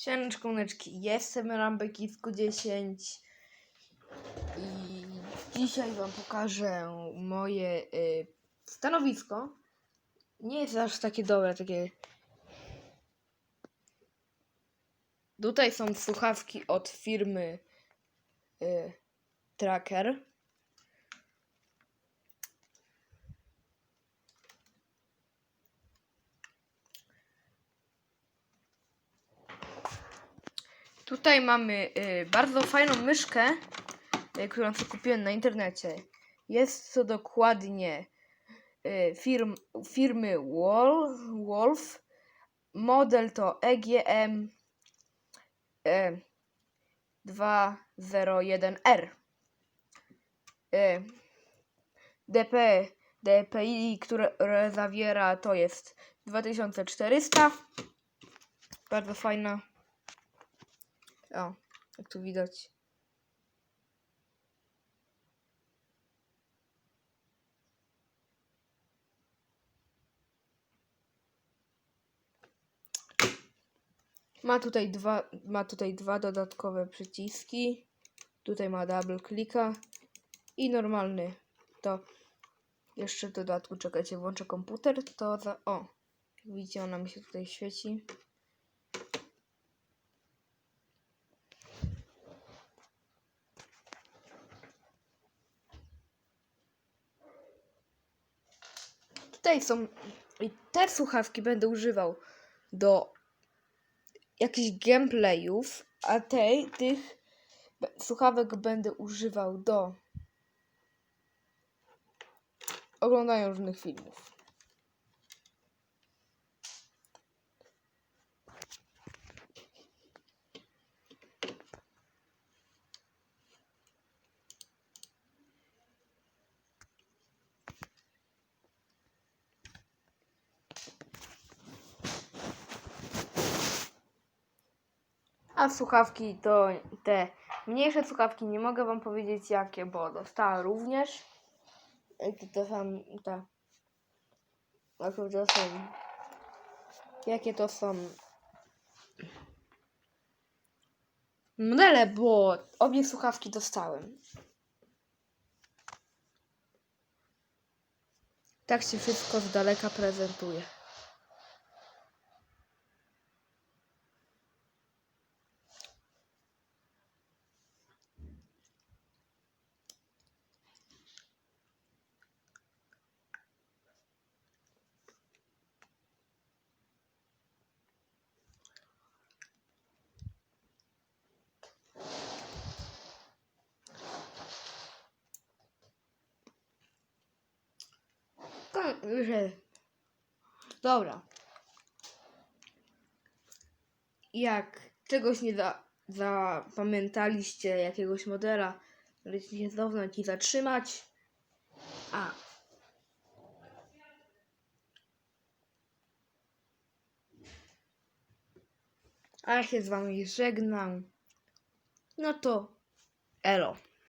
Sianeczkoneczki, jestem Rambekicku 10 i dzisiaj Wam pokażę moje y, stanowisko. Nie jest aż takie dobre, takie... Tutaj są słuchawki od firmy y, Tracker. Tutaj mamy y, bardzo fajną myszkę, y, którą sobie kupiłem na internecie. Jest to dokładnie y, firm, firmy Wol, Wolf. Model to EGM y, 201R. Y, DP, DPI, które zawiera to jest 2400. Bardzo fajna. O, jak tu widać. Ma tutaj dwa, ma tutaj dwa dodatkowe przyciski. Tutaj ma double klika i normalny. To jeszcze w dodatku, czekajcie, włączę komputer, to za, o, widzicie, ona mi się tutaj świeci. Tutaj są. I te słuchawki będę używał do jakichś gameplayów, a tej, tych słuchawek będę używał do oglądania różnych filmów. A słuchawki to te mniejsze słuchawki, nie mogę wam powiedzieć jakie, bo dostałam również. To, to są te. Jakie to są. Jakie to są. Modele, bo obie słuchawki dostałem. Tak się wszystko z daleka prezentuje. Że- Dobra. Jak czegoś nie za, zapamiętaliście, jakiegoś modela, możecie się cofnąć i zatrzymać. A. A ja się z wami żegnam. No to elo.